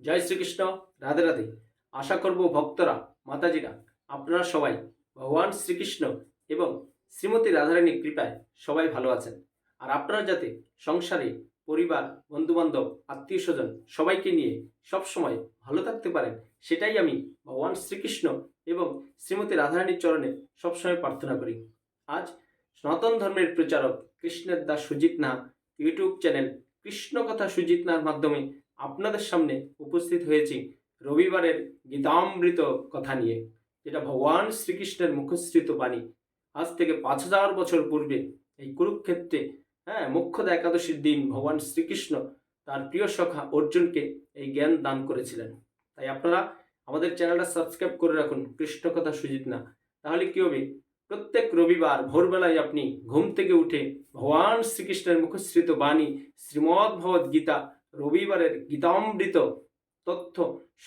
জয় শ্রীকৃষ্ণ, রাধে রাধে। আশা করব ভক্তরা, মাতাজিরা, আপনারা সবাই ভগবান শ্রীকৃষ্ণ এবং শ্রীমতী রাধারানীর কৃপায় সবাই ভালো আছেন। আর আপনারা যাতে সংসারে পরিবার, বন্ধুবান্ধব আত্মীয় স্বজন সবাইকে নিয়ে সবসময় ভালো থাকতে পারেন, সেটাই আমি ভগবান শ্রীকৃষ্ণ এবং শ্রীমতী রাধারানীর চরণে সবসময় প্রার্থনা করি। আজ সনাতন ধর্মের প্রচারক কৃষ্ণের দাস সুজিত নাহা ইউটিউব চ্যানেল কৃষ্ণ কথা সুজিত নাহার মাধ্যমে আপনাদের সামনে উপস্থিত হয়েছি রবিবারের গীতামৃত কথা নিয়ে, যেটা ভগবান শ্রীকৃষ্ণের মুখশ্রিত বাণী। আজ থেকে পাঁচ হাজার বছর পূর্বে এই কুরুক্ষেত্রে হ্যাঁ মুখ্যদা একাদশীর দিন ভগবান শ্রীকৃষ্ণ তার প্রিয় সখা অর্জুনকে এই জ্ঞান দান করেছিলেন। তাই আপনারা আমাদের চ্যানেলটা সাবস্ক্রাইব করে রাখুন, কৃষ্ণ কথা সুজিত না। তাহলে কি হবে? প্রত্যেক রবিবার ভোরবেলায় আপনি ঘুম থেকে উঠে ভগবান শ্রীকৃষ্ণের মুখশ্রিত বাণী, শ্রীমদ্ ভগবদ গীতা রবিবারের গীতামৃত তথ্য,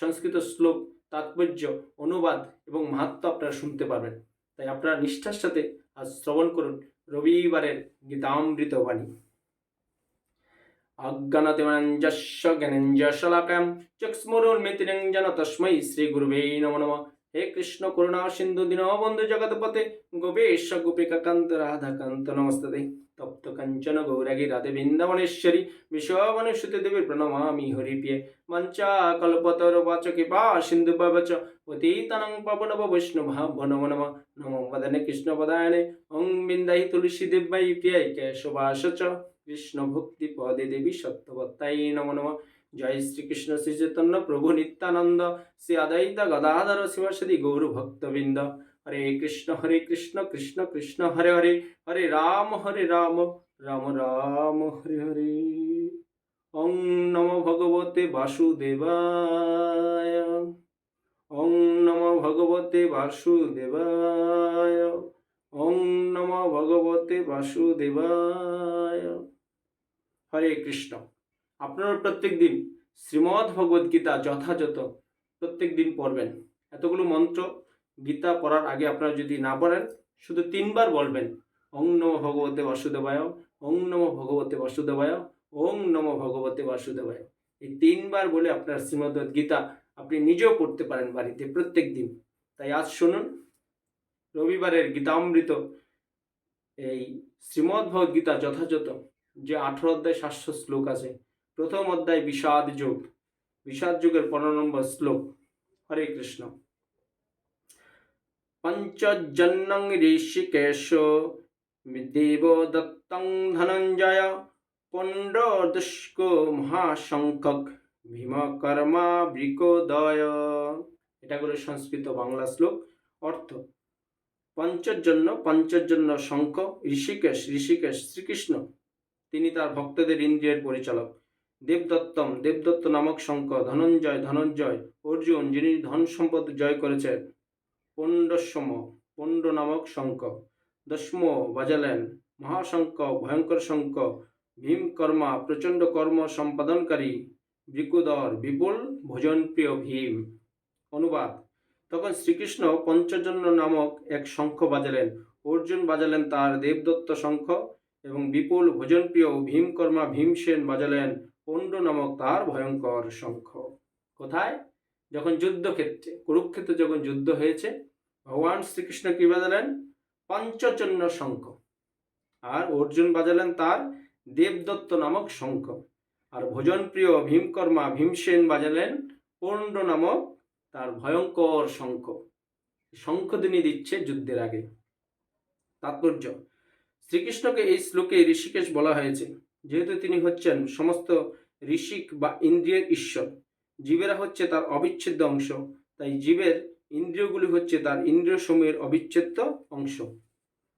সংস্কৃত শ্লোক, তাৎপর্য, অনুবাদ এবং মাহাত্ম আপনারা শুনতে পারবেন। তাই আপনারা নিষ্ঠার সাথে আজ শ্রবণ করুন রবিবারের গীতামৃত বাণী। অজ্ঞানতিমঞ্জস্য জ্ঞানঞ্জশলাকাম চক্ষুস্মরুন্মিতিরঞ্জন তস্मै শ্রীগুরুবে নমো নমঃ। হে কৃষ্ণ করুণা সিন্ধু দীনবন্ধু জগৎপতে গোপেশ গোপিকাকান্ত রাধাকান্ত নমস্তে তপ্ত কাঞ্চন গৌরাগী রাধে বৃন্দাবনেশ্বরী বিশ্ববনুষুতি দেবী প্রণমামি হরিপ্রিয়ে। মঞ্চা কল্পতর বাচ কৃপা সিন্ধু পবচ পতিতনং পবনব বৈষ্ণভাভ নমো নম। নমো বদনে কৃষ্ণ পদায়নে, ওং বিন্দাই তুলসী দেবাই প্রিয়াই কেশবাস চ কৃষ্ণ ভক্তি পদে দেবী সত্যবত্তাই নমো নম। জয় শ্রীকৃষ্ণ শ্রী চৈতন্য প্রভু নিত্যানন্দ শ্রী আদৈত গদাধর শিবসদি গৌর ভক্তবৃন্দ হরে কৃষ্ণ হরে কৃষ্ণ কৃষ্ণ কৃষ্ণ হরে হরে হরে রাম হরে রাম রাম রাম হরে হরে ওং নম ভগবতে বাসুদেবায় ওং নম ভগবতে বাসুদেবায় ওং নম ভগবতে বাসুদেবায় হরে কৃষ্ণ আপনারা প্রত্যেক দিন শ্রীমদ্ ভগবদ গীতা যথাযথ প্রত্যেক দিন পড়বেন। এতগুলো মন্ত্র গীতা পড়ার আগে আপনারা যদি না পড়েন, শুধু তিনবার বলবেন, ওং নম ভগবতে বাসুদেবায়, ওং নম ভগবতে বাসুদেবায়, ওং নম ভগবতে বাসুদেবায়। এই তিনবার বলে আপনার শ্রীমদ্ গীতা আপনি নিজেও পড়তে পারেন বাড়িতে প্রত্যেক দিন। তাই আজ শুনুন, রবিবারের গীতামৃত, এই শ্রীমদ্ ভগবদ গীতা যথাযথ, যে আঠারো অধ্যায় সাতশো শ্লোক আছে প্রথম অধ্যায় বিষাদ যোগ। বিষাদ যুগের পনেরো নম্বর শ্লোক। হরে কৃষ্ণ। পঞ্চজন্যং ঋষিকেশ দেব দত্তং ধনঞ্জয় পণ্ডদুষ্ক মহাশঙ্কক ভীমকর্মা বৃকোদয়। এটা করে সংস্কৃত বাংলা শ্লোক। অর্থ, পঞ্চজন্য পঞ্চজন্য শঙ্খ, ঋষিকেশ ঋষিকেশ শ্রীকৃষ্ণ। তিনি তার ভক্তদের ইন্দ্রিয়ের পরিচালক। দেবদত্তম, দেবদত্ত নামক শঙ্খ ধনঞ্জয় ধনঞ্জয়, অর্জুন, যিনি ধন সম্পদ জয় করেছেন পণ্ডসম পণ্ড নামক শঙ্খ দশম বাজালেন মহাশঙ্খ ভয়ঙ্কর শঙ্খ ভীমকর্মা প্রচণ্ড কর্ম সম্পাদনকারী, বৃকুদর, বিপুল ভোজনপ্রিয় ভীম। অনুবাদ, তখন শ্রীকৃষ্ণ পঞ্চজন্য নামক এক শঙ্খ বাজালেন। অর্জুন বাজালেন তার দেবদত্ত শঙ্খ এবং বিপুল ভোজনপ্রিয় ভীমকর্মা ভীমসেন বাজালেন পণ্ড নামক তার ভয়ঙ্কর শঙ্খ। কোথায়? যখন যুদ্ধক্ষেত্রে, কুরুক্ষেত্রে যখন যুদ্ধ হয়েছে, ভগবান শ্রীকৃষ্ণ কি বাজালেন? পঞ্চজন্য শঙ্খ। আর অর্জুন বাজালেন তার দেবদত্ত নামক শঙ্খ। আর ভোজনপ্রিয় ভীমকর্মা ভীমসেন বাজালেন পণ্ড নামক তার ভয়ঙ্কর শঙ্খ। শঙ্খ তিনি দিচ্ছে যুদ্ধের আগে। তাৎপর্য, শ্রীকৃষ্ণকে এই শ্লোকে ঋষিকেশ বলা হয়েছে যেহেতু তিনি হচ্ছেন সমস্ত ঋষিক বা ইন্দ্রিয়ের ঈশ্বর, জীবেরা হচ্ছে তার অবিচ্ছেদ্য অংশ, তাই জীবের ইন্দ্রিয়গুলি হচ্ছে তার ইন্দ্রিয় সমূহের অবিচ্ছেদ্য অংশ।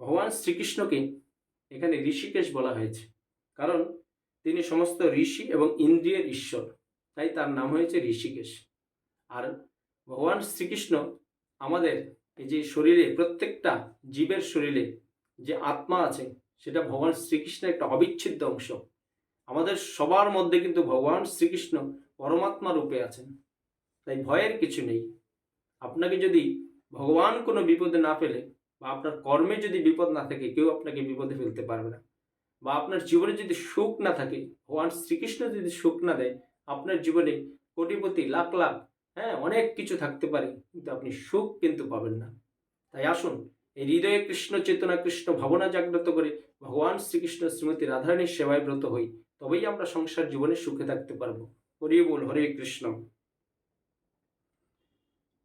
ভগবান শ্রীকৃষ্ণকে এখানে ঋষিকেশ বলা হয়েছে, কারণ তিনি সমস্ত ঋষি এবং ইন্দ্রিয়ের ঈশ্বর, তাই তার নাম হয়েছে ঋষিকেশ। আর ভগবান শ্রীকৃষ্ণ আমাদের এই যে শরীরে, প্রত্যেকটা জীবের শরীরে যে আত্মা আছে সেটা ভগবান শ্রীকৃষ্ণের একটা অবিচ্ছেদ্য অংশ। আমাদের সবার মধ্যে কিন্তু ভগবান শ্রীকৃষ্ণ পরমাত্মা রূপে আছেন। তাই ভয়ের কিছু নেই। আপনাকে যদি ভগবান কোনো বিপদে না ফেলে বা আপনার কর্মে যদি বিপদ না থাকে, কেউ আপনাকে বিপদে ফেলতে পারবে না। বা আপনার জীবনে যদি সুখ না থাকে, ভগবান শ্রীকৃষ্ণ যদি সুখ না দেয়, আপনার জীবনে কোটিপতি, লাখ লাখ হ্যাঁ অনেক কিছু থাকতে পারে, কিন্তু আপনি সুখ কিন্তু পাবেন না। তাই আসুন এই হৃদয়ে কৃষ্ণ চেতনা, কৃষ্ণ ভাবনা জাগ্রত করে ভগবান শ্রীকৃষ্ণ শ্রীমতী রাধারানীর সেবায় ব্রত হই, তবেই আমরা সংসার জীবনে সুখে থাকতে পারব। হরি বল, হরে কৃষ্ণ।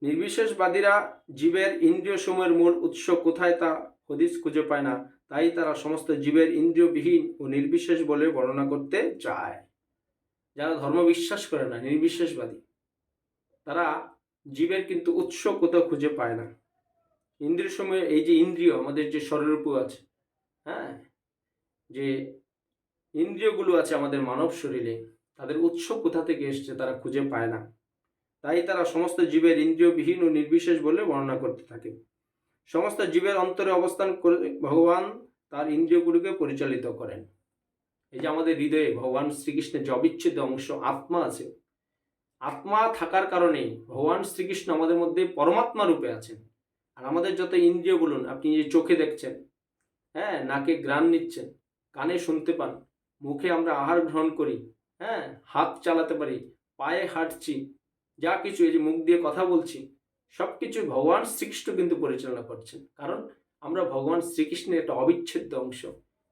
নির্বিশেষবাদীরা জীবের ইন্দ্রিয় সময়ের মূল উৎস কোথায় তা হদিস খুঁজে পায় না, তাই তারা সমস্ত জীবের ইন্দ্রিয়বিহীন ও নির্বিশেষ বলে বর্ণনা করতে চায় যারা ধর্ম বিশ্বাস করে না, নির্বিশেষবাদী, তারা জীবের কিন্তু উৎস কোথাও খুঁজে পায় না। ইন্দ্রিয় সময়ে এই যে ইন্দ্রিয়, আমাদের যে স্বরূপ আছে হ্যাঁ? যে ইন্দ্রিয়গুলো আছে আমাদের মানব শরীরে, তাদের উৎস কোথা থেকে এসছে তারা খুঁজে পায় না। তাই তারা সমস্ত জীবের ইন্দ্রিয়বিহীন ও নির্বিশেষ বলে বর্ণনা করতে থাকে। সমস্ত জীবের অন্তরে অবস্থান করে ভগবান তার ইন্দ্রিয়গুলোকে পরিচালিত করেন। এই যে আমাদের হৃদয়ে ভগবান শ্রীকৃষ্ণের যে অবিচ্ছেদ্য অংশ আত্মা আছে, আত্মা থাকার কারণে ভগবান শ্রীকৃষ্ণ আমাদের মধ্যে পরমাত্মা রূপে আছেন। আর আমাদের যত ইন্দ্রিয় বলুন, আপনি যে চোখে দেখছেন হ্যাঁ নাকে গ্রাণ নিচ্ছেন, কানে শুনতে পান, মুখে আমরা আহার গ্রহণ করি হ্যাঁ হাত চালাতে পারি, পায়ে হাঁটছি, যা কিছু এই যে মুখ দিয়ে কথা বলছি সব কিছু ভগবান শ্রীকৃষ্ণ কিন্তু পরিচালনা করছেন। কারণ আমরা ভগবান শ্রীকৃষ্ণের একটা অবিচ্ছেদ্য অংশ,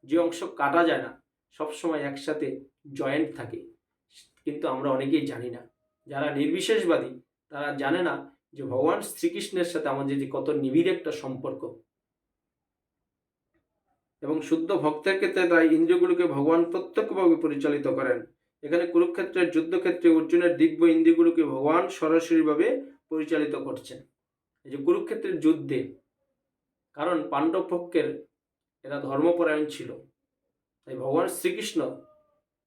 যে অংশ কাটা যায় না, সবসময় একসাথে জয়েন্ট থাকে। কিন্তু আমরা অনেকেই জানি না। যারা নির্বিশেষবাদী, তারা জানে না যে ভগবান শ্রীকৃষ্ণের সাথে আমাদের যে কত নিবিড় একটা সম্পর্ক। এবং শুদ্ধ ভক্তের ক্ষেত্রে তাই ইন্দ্রিয়গুলোকে ভগবান প্রত্যক্ষভাবে পরিচালিত করেন। এখানে কুরুক্ষেত্রের, যুদ্ধক্ষেত্রে অর্জুনের দিব্য ইন্দ্রিয়গুলোকে ভগবান সরাসরিভাবে পরিচালিত করছেন। এই যে কুরুক্ষেত্রের যুদ্ধে, কারণ পাণ্ডব পক্ষের এরা ধর্মপরায়ণ ছিল। তাই ভগবান শ্রীকৃষ্ণ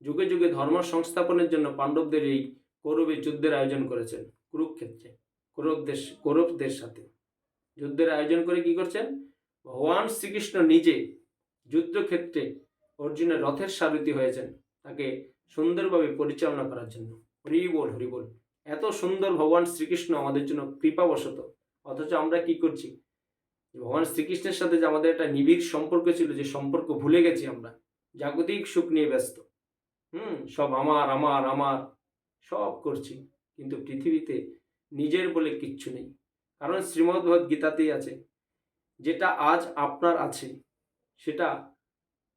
যুগে যুগে ধর্ম সংস্থাপনের জন্য পাণ্ডবদের এই কৌরবের যুদ্ধের আয়োজন করেছেন কুরুক্ষেত্রে। কৌরবদের কৌরবদের সাথে। যুদ্ধের আয়োজন করে কি করছেন? ভগবান শ্রীকৃষ্ণ নিজে যুদ্ধক্ষেত্রে অর্জুনের রথের সারথি হয়েছেন তাকে সুন্দরভাবে পরিচালনা করার জন্য। হরি বল হরি বল। এত সুন্দর ভগবান শ্রীকৃষ্ণ আমাদের জন্য কৃপাবশত। অথচ আমরা কি করছি? ভগবান শ্রীকৃষ্ণের সাথে যে আমাদের একটা নিবিড় সম্পর্ক ছিল, যে সম্পর্ক ভুলে গেছি আমরা। জাগতিক সুখ নিয়ে ব্যস্ত। হুম, সব আমার আমার আমার। সব করছি। কিন্তু পৃথিবীতে নিজের বলে কিচ্ছু নেই। কারণ শ্রীমদ্ভগবত গীতাতেই আছে, যেটা আজ আপনার আছে, সেটা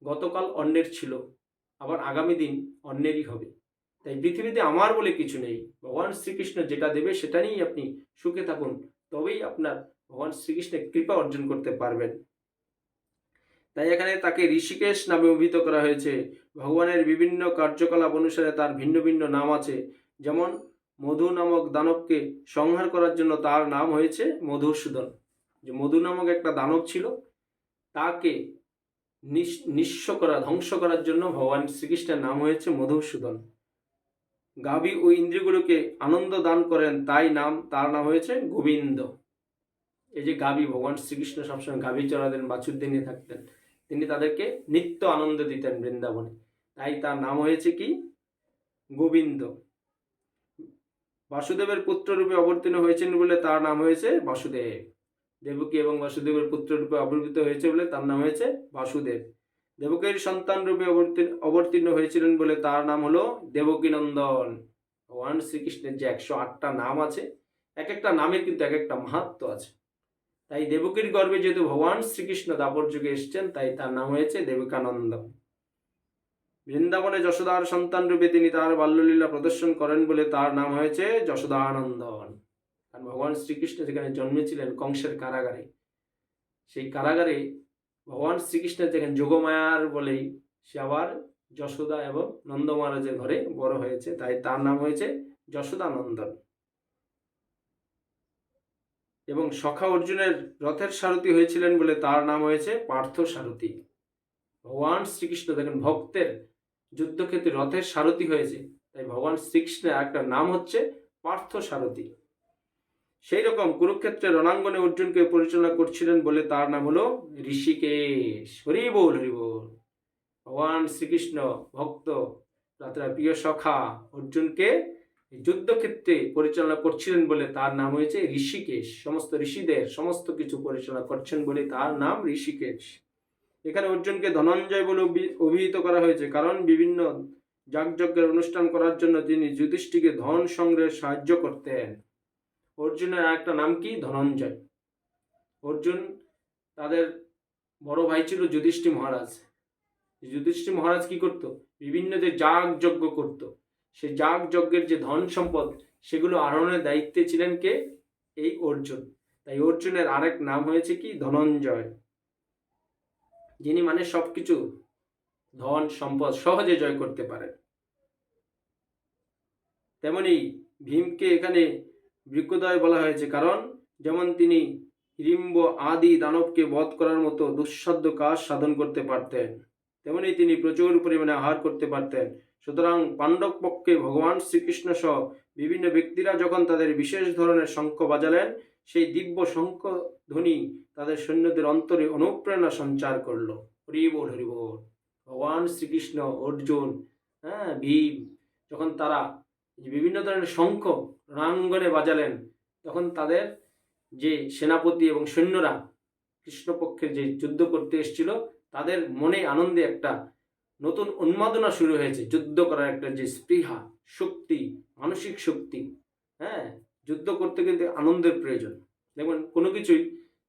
গতকাল অন্যের ছিল, আবার আগামী দিন অন্যেরই হবে। তাই পৃথিবীতে আমার বলে কিছু নেই। ভগবান শ্রীকৃষ্ণ যেটা দেবে সেটা নিয়েই আপনি সুখে থাকুন, তবেই আপনার ভগবান শ্রীকৃষ্ণের কৃপা অর্জন করতে পারবেন। তাই এখানে তাকে ঋষিকেশ নামে অভিহিত করা হয়েছে। ভগবানের বিভিন্ন কার্যকলাপ অনুসারে তার ভিন্ন ভিন্ন নাম আছে। যেমন মধু নামক দানবকে সংহার করার জন্য তার নাম হয়েছে মধুসূদন। যে মধু নামক একটা দানব ছিল, তাকে নিঃস্ব করা, ধ্বংস করার জন্য ভগবান শ্রীকৃষ্ণের নাম হয়েছে মধুসূদন। গাভী ও ইন্দ্রিয়গুলোকে আনন্দ দান করেন, তাই নাম, তার নাম হয়েছে গোবিন্দ। এই যে গাভী, ভগবান শ্রীকৃষ্ণ সবসময় গাভী চড়াতেন বাছুর দিনে থাকতেন। তিনি তাদেরকে নিত্য আনন্দ দিতেন বৃন্দাবনে। তাই তার নাম হয়েছে কি? গোবিন্দ। বাসুদেবের পুত্র রূপে অবতীর্ণ হয়েছেন বলে তার নাম হয়েছে বাসুদেব। দেবকী এবং বাসুদেবের পুত্র রূপে আবির্ভূত হয়েছে বলে তার নাম হয়েছে বাসুদেব। দেবকীর সন্তান রূপে অবতীর্ণ হয়েছিলেন বলে তার নাম হলো দেবকী নন্দন ভগবান শ্রীকৃষ্ণের যে একশো আটটা নাম আছে এক একটা নামের কিন্তু এক একটা মাহাত্ম আছে। তাই দেবকীর গর্বে যেহেতু ভগবান শ্রীকৃষ্ণ দাপর যুগে এসছেন, তাই তার নাম হয়েছে দেবিকানন্দ বৃন্দাবনে যশোদার সন্তান রূপে তিনি তার বাল্যলীলা প্রদর্শন করেন বলে তার নাম হয়েছে যশোদানন্দন। কারণ ভগবান শ্রীকৃষ্ণ যেখানে জন্মেছিলেন কংসের কারাগারে, সেই কারাগারে ভগবান শ্রীকৃষ্ণের যেখানে যোগমায়ার বলেই সে আবার যশোদা এবং নন্দ মহারাজের ঘরে বড় হয়েছে, তাই তার নাম হয়েছে যশোদানন্দন। এবং সখা অর্জুনের রথের সারথি হয়েছিলেন বলে তার নাম হয়েছে পার্থ সারথি। ভগবান শ্রীকৃষ্ণ দেখেন ভক্তের যুদ্ধক্ষেত্রে রথের সারথি হয়েছে। তাই ভগবান শ্রীকৃষ্ণের একটা নাম হচ্ছে পার্থ সারথি। সেই রকম কুরুক্ষেত্রের রণাঙ্গনে অর্জুনকে পরিচালনা করছিলেন বলে তার নাম হলো ঋষিকেশ। হরি বল হরি বল ভগবান শ্রীকৃষ্ণ, ভক্ত রাত্রা প্রিয় সখা অর্জুনকে যুদ্ধক্ষেত্রে পরিচালনা করছিলেন বলে তার নাম হয়েছে ঋষিকেশ। সমস্ত ঋষিদের সমস্ত কিছু পরিচালনা করছেন বলে তার নাম ঋষিকেশ। এখানে অর্জুনকে ধনঞ্জয় বলে অভিহিত করা হয়েছে, কারণ বিভিন্ন যাগযজ্ঞের অনুষ্ঠান করার জন্য তিনি যুধিষ্ঠিকে ধন সংগ্রহে সাহায্য করতেন। অর্জুনের একটা নাম কি? ধনঞ্জয়। অর্জুন তাদের বড় ভাই ছিল যুধিষ্ঠি মহারাজ। যুধিষ্ঠি মহারাজ কি করত? বিভিন্ন যে যাগ যজ্ঞ করত, সেই যাগ যজ্ঞের যে ধন সম্পদ, সেগুলো আহরণের দায়িত্বে ছিলেন কে? এই অর্জুন। তাই অর্জুনের আরেক নাম হয়েছে কি? ধনঞ্জয়। যিনি মানে সবকিছু, ধন, সম্পদ সহজে জয় করতে পারেন। তেমনি ভীমকে এখানে বৃক্ষদয় বলা হয়েছে কারণ, যেমন তিনি হিড়িম্ব আদি দানবকে বধ করার মতো দুঃসাধ্য কাজ সাধন করতে পারতেন, তেমনি তিনি প্রচুর পরিমাণে আহার করতে পারতেন। সুতরাং পাণ্ডব পক্ষে ভগবান শ্রীকৃষ্ণ সহ বিভিন্ন ব্যক্তিরা যখন তাদের বিশেষ ধরনের শঙ্খ বাজালেন, সেই দিব্য শঙ্খ ধ্বনি তাদের সৈন্যদের অন্তরে অনুপ্রেরণা সঞ্চার করল। হরি বল ভগবান শ্রীকৃষ্ণ, অর্জুন হ্যাঁ ভীম, যখন তারা বিভিন্ন ধরনের শঙ্খ রণাঙ্গনে বাজালেন, তখন তাদের যে সেনাপতি এবং সৈন্যরা কৃষ্ণপক্ষের যে যুদ্ধ করতে এসেছিল, তাদের মনে আনন্দে একটা নতুন উন্মাদনা শুরু হয়েছে। যুদ্ধ করার একটা যে স্পৃহা, শক্তি, মানসিক শক্তি হ্যাঁ যুদ্ধ করতে কিন্তু আনন্দের প্রয়োজন। দেখবেন কোনো কিছুই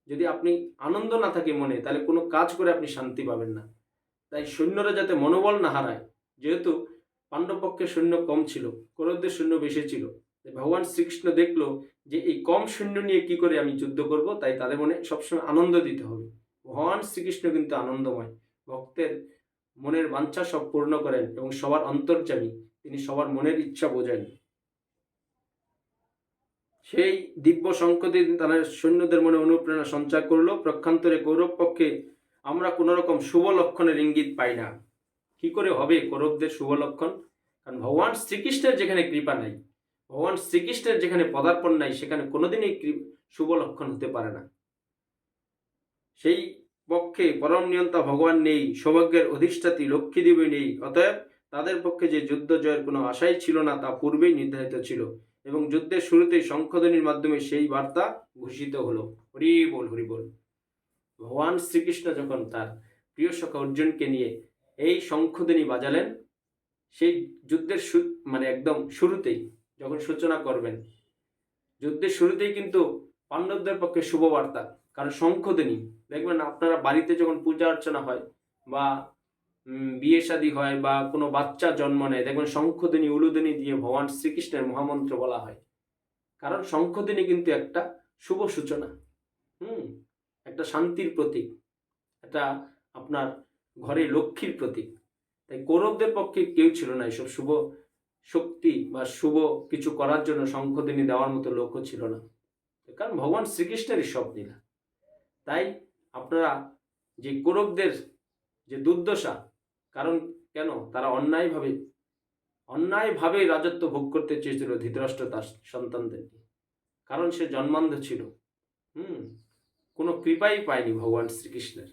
যদি আপনি আনন্দ না থাকে মনে, তাহলে কোনো কাজ করে আপনি শান্তি পাবেন না। তাই সৈন্যরা যাতে মনোবল না হারায়, যেহেতু পাণ্ডবপক্ষে সৈন্য কম ছিল কৌরবদের সৈন্য বেশি ছিল ভগবান শ্রীকৃষ্ণ দেখল যে এই কম সৈন্য নিয়ে কি করে আমি যুদ্ধ করব, তাই তাদের মনে সবসময় আনন্দ দিতে হবে। ভগবান শ্রীকৃষ্ণ কিন্তু আনন্দময়, ভক্তের মনের বাঞ্ছা সব পূর্ণ করেন এবং সবার অন্তর্যামী, তিনি সবার মনের ইচ্ছা বোঝেন। সেই দিব্য সংকটে তারা সৈন্যদের মনে অনুপ্রেরণা সঞ্চার করল। প্রক্ষান্তরে কৌরব পক্ষে আমরা কোনো রকম শুভ লক্ষণের ইঙ্গিত পাই না। কি করে হবে কৌরবদের শুভ লক্ষণ? কারণ ভগবান শ্রীকৃষ্ণের যেখানে কৃপা নাই, ভগবান শ্রীকৃষ্ণের যেখানে পদার্পণ নাই, সেখানে কোনোদিনই শুভ লক্ষণ হতে পারে না। সেই পক্ষে পরম নিয়ন্তা ভগবান নেই, সৌভাগ্যের অধিষ্ঠাতি লক্ষ্মী দেবী নেই। অতএব তাদের পক্ষে যে যুদ্ধ জয়ের কোনো আশাই ছিল না তা পূর্বেই নির্ধারিত ছিল এবং যুদ্ধের শুরুতেই শঙ্খধ্বনির মাধ্যমে সেই বার্তা ঘোষিত হলো। হরি বল হরি বল। ভগবান শ্রীকৃষ্ণ যখন তার প্রিয় সখা অর্জুনকে নিয়ে এই শঙ্খধ্বনি বাজালেন, সেই যুদ্ধের মানে একদম শুরুতেই যখন সূচনা করবেন, যুদ্ধের শুরুতেই কিন্তু পাণ্ডবদের পক্ষে শুভ বার্তা। কারণ শঙ্খধ্বনি দেখবেন আপনারা বাড়িতে যখন পূজা অর্চনা হয় বা বিয়ে শাদী হয় বা কোনো বাচ্চা জন্ম নেয়, দেখবেন শঙ্খধ্বনি, উলুধ্বনি দিয়ে ভগবান শ্রীকৃষ্ণের মহামন্ত্র বলা হয়। কারণ শঙ্খধ্বনি কিন্তু একটা শুভ সূচনা, হুম? একটা শান্তির প্রতীক, একটা আপনার ঘরে লক্ষ্মীর প্রতীক। তাই কৌরবদের পক্ষে কেউ ছিল না এসব শুভ শক্তি বা শুভ কিছু করার জন্য শঙ্খধ্বনি দেওয়ার মতো লোকও ছিল না। কারণ ভগবান শ্রীকৃষ্ণেরই সব লীলা তাই আপনারা যে কৌরবদের যে দুর্দশা কারণ কেন? তারা অন্যায়ভাবে অন্যায়ভাবে রাজত্ব ভোগ করতে চেয়েছিল ধৃতরাষ্ট্র তার সন্তানদেরকে। কারণ সে জন্মান্ধ ছিল। হুম? কোনো কৃপাই পায়নি ভগবান শ্রীকৃষ্ণের।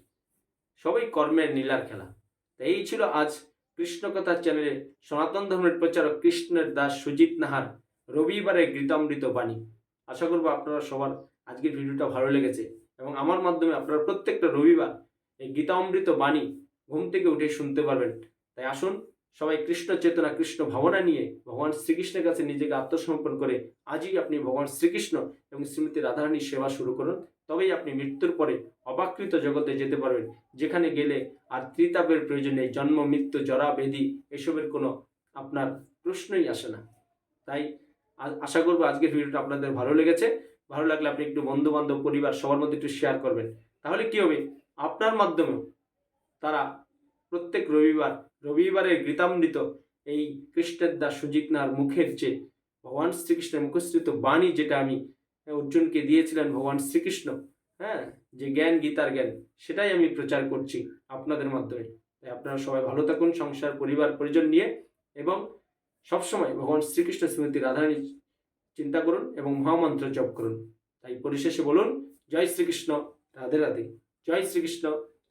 সবই কর্মের নীলার খেলা। এই ছিল আজ কৃষ্ণ কথা চ্যানেলে সনাতন ধর্মের প্রচারক কৃষ্ণের দাস সুজিত নাহার রবিবারের গীতামৃত বাণী। আশা করব আপনারা সবার আজকের ভিডিওটা ভালো লেগেছে এবং আমার মাধ্যমে আপনারা প্রত্যেকটা রবিবার এই গীতামৃত বাণী ঘুম থেকে উঠে শুনতে পারবেন। তাই আসুন, সবাই কৃষ্ণ চেতনা, কৃষ্ণ ভাবনা নিয়ে ভগবান শ্রীকৃষ্ণের কাছে নিজেকে আত্মসমর্পণ করে আজই আপনি ভগবান শ্রীকৃষ্ণ এবং শ্রীমতী রাধারানীর সেবা শুরু করুন। তবেই আপনি মৃত্যুর পরে অপাকৃত জগতে যেতে পারবেন, যেখানে গেলে আর ত্রিতাপের প্রয়োজনে জন্ম, মৃত্যু, জরা, বেদি এসবের কোনো আপনার প্রশ্নই আসে না। তাই আশা করব আজকের ভিডিওটা আপনাদের ভালো লেগেছে। ভালো লাগলে আপনি একটু বন্ধু বান্ধব পরিবার, সবার মধ্যে একটু শেয়ার করবেন। তাহলে কি হবে? আপনার মাধ্যমেও তারা প্রত্যেক রবিবার রবিবারের গীতামৃত এই কৃষ্ণের দাস সুজিত নার মুখের যে ভগবান শ্রীকৃষ্ণের মুখস্থিত বাণী যেটা আমি অর্জুনকে দিয়েছিলেন ভগবান শ্রীকৃষ্ণ হ্যাঁ যে জ্ঞান, গীতার জ্ঞান, সেটাই আমি প্রচার করছি আপনাদের মাধ্যমে। তাই আপনারা সবাই ভালো থাকুন, সংসার, পরিবার, পরিজন নিয়ে এবং সবসময় ভগবান শ্রীকৃষ্ণ শ্রীমতী রাধারানী চিন্তা করুন এবং মহামন্ত্র জপ করুন। তাই পরিশেষে বলুন, জয় শ্রীকৃষ্ণ, রাধে রাধে। জয় শ্রীকৃষ্ণ।